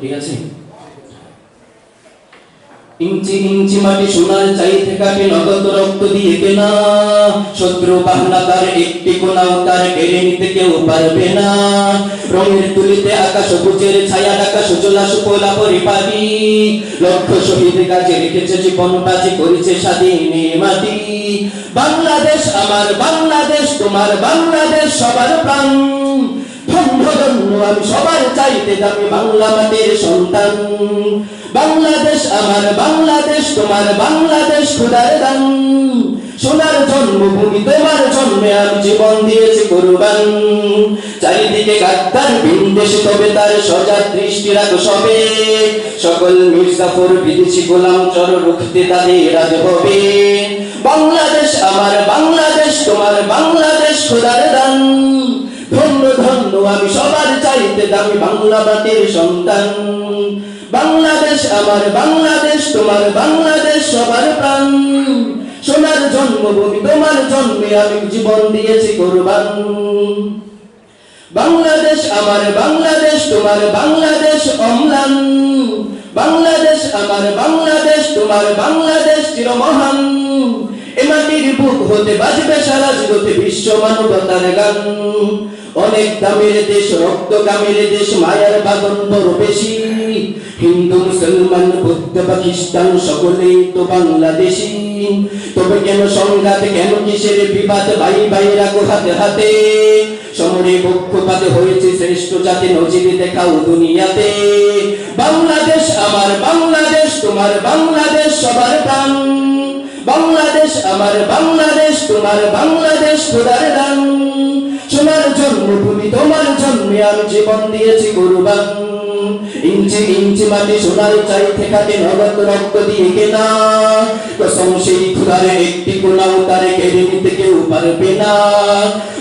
ঠিক আছে ইঞ্চি ইঞ্চি মাটি সোনার চাইতে কাটে নগদ রক্ত দিয়ে কেনা শত্রু বাহনা তার একটি কোনাও তার কেড়ে নিতে কেউ পারবে না, রঙের তুলিতে আকাশ সবুজের ছায়া ডাকা সুজলা সুফলা পরিপাটি লক্ষ শহীদ কাজে রেখেছে জীবন বাজি করেছে স্বাধীন মাটি বাংলাদেশ আমার বাংলাদেশ তোমার বাংলাদেশ, সবার প্রাণ আমি সবার চাইতে দামি বাংলা মাটির সন্তান। বাংলাদেশ আমার, বাংলাদেশ তোমার, বাংলাদেশ খোদার দান। সোনার জন্মভূমি তোমার জন্মে আমি জীবন দিয়েছি কোরবান। চারিদিকে গাদ্দার বিন্দেশ, তবে তার সজাগ দৃষ্টি রাখো সবে। সকল মির্জাফর বিদেশি গোলাম চর রুখতে তাদের রাজ হবে। বাংলাদেশ আমার, বাংলাদেশ তোমার, বাংলাদেশ খোদার দান। ধন্য ধন্য আমি সবার চাইতে দামি বাংলা মাটির সন্তান। বাংলাদেশ আমার, বাংলাদেশ তোমার, বাংলাদেশ সবার প্রাণ। সোনার জন্মভূমি, তোমার জন্মে আমি জীবন দিয়েছি কোরবান। বাংলাদেশ আমার, বাংলাদেশ তোমার, বাংলাদেশ অম্লান। বাংলাদেশ আমার, বাংলাদেশ তোমার, বাংলাদেশ চিরমহান। এ মাটির বুক হতে বাজবে সারা জগতে বিশ্ব মানবতার গান। অনেক দামের দেশ, রক্ত কামের দেশ, মায়ার বাদন বড় বেশি। হিন্দু, মুসলমান, বৌদ্ধ খ্রিস্টান সকলেই তো বাংলাদেশি। তবে কেন সংঘাত, কেন কিসের বিবাদ? ভাই ভাই রাখো হাতে হাতে। সমরে পক্ষপাতে হয়েছে শ্রেষ্ঠ জাতি নজির দেখাও দুনিয়াতে। বাংলাদেশ আমার, বাংলাদেশ তোমার, বাংলাদেশ সবার প্রাণ। বাংলাদেশ, আমার বাংলাদেশ, তোমার বাংলাদেশ খোদার দান সোনার জন্মভূমি, তোমার জন্মে আমি জীবন দিয়েছি কোরবান ইঞ্চি ইঞ্চি মাটি সোনার চাইতে কাটে নগদ রক্ত দিয়ে কেনা। কসম সেই ক্ষুধারে একটি কোনাও তারে কেড়ে নিতে কেউ পারবে না।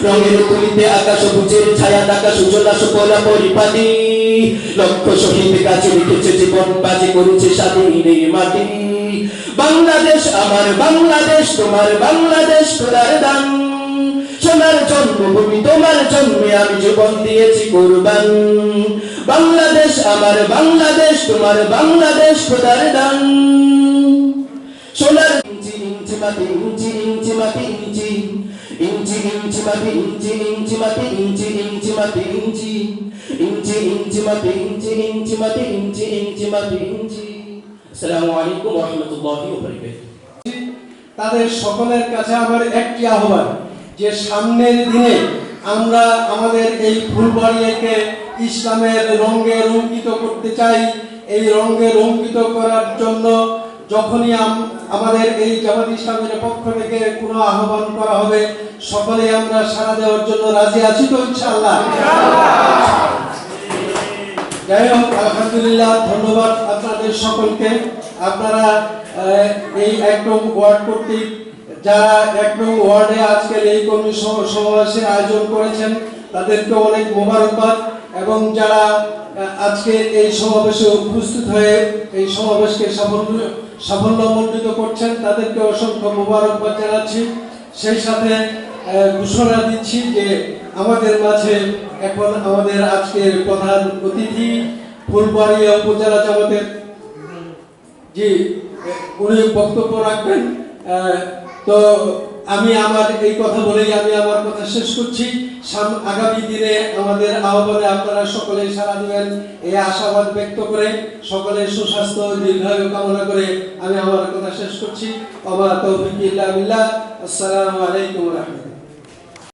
রঙের তুলিতে আকাশ সবুজের ছায়া টাকা সুজলা সুফলা পরিপাটি। লক্ষ শহীদ কাছে লিখেছে, জীবন বাজি করেছে স্বাধীন মাটি। বাংলাদেশ আমার বাংলাদেশ, তোমার বাংলাদেশ খোদার দান। সোনার জন্মভূমি, তোমার জন্মে আমি জীবন দিয়েছি কোরবান। বাংলাদেশ আমার বাংলাদেশ, তোমার বাংলাদেশ খোদার দান। সোনার ইঞ্চি ইঞ্চি মাটি, ইঞ্চি ইঞ্চি মাটি, ইঞ্চি। ইঞ্চি ইঞ্চি মাটি, ইঞ্চি ইঞ্চি মাটি, ইঞ্চি ইঞ্চি মাটি, ইঞ্চি। ইঞ্চি ইঞ্চি মাটি, ইঞ্চি ইঞ্চি মাটি, ইঞ্চি ইঞ্চি মাটি, ইঞ্চি। তাদের সকলের কাছে আমার একটি আহ্বান, যে সামনের দিনে আমরা আমাদের এই ফুলবাড়িয়াকে ইসলামের রঙে রঙ্কিত করতে চাই। এই রঙে রঙ্কিত করার জন্য যখনই আম- আমাদের এই জামাত ইসলামের পক্ষ থেকে কোনো আহ্বান করা হবে, সকলে আমরা সাড়া দেওয়ার জন্য রাজি আছি তো ইনশাআল্লাহ? যাই হোক, আলহামদুলিল্লাহ, ধন্যবাদ আপনাদের সকলকে। আপনারা এই এক নং ওয়ার্ড কর্তৃক, যারা এক নং ওয়ার্ডে আজকের এই কর্মী সমাবেশের আয়োজন করেছেন, তাদেরকে অনেক মোবারকবাদ। এবং যারা আজকে এই সমাবেশে উপস্থিত হয়ে এই সমাবেশকে সাফল্য, সাফল্যমণ্ডিত করছেন, তাদেরকে অসংখ্য মোবারকবাদ জানাচ্ছি। সেই সাথে ঘোষণা দিচ্ছি যে আমাদের মাঝে এখন আমাদের আজকের প্রধান অতিথি ফুলবাড়িয়া উপজেলা জামাতের জি, উনি বক্তব্য রাখবেন। তো আমি আমার এই কথা বলেই আমি আমার কথা শেষ করছি। আগামী দিনে আমাদের আহ্বানে আপনারা সকলে সারা দেবেন। এই আশাবাদ ব্যক্ত করে সকলে সুস্বাস্থ্য, দীর্ঘায়ু কামনা করে আমি আমার কথা শেষ করছি। আমার তৌফিক আসসালামু আলাইকুম রাহমাতুল্লাহ।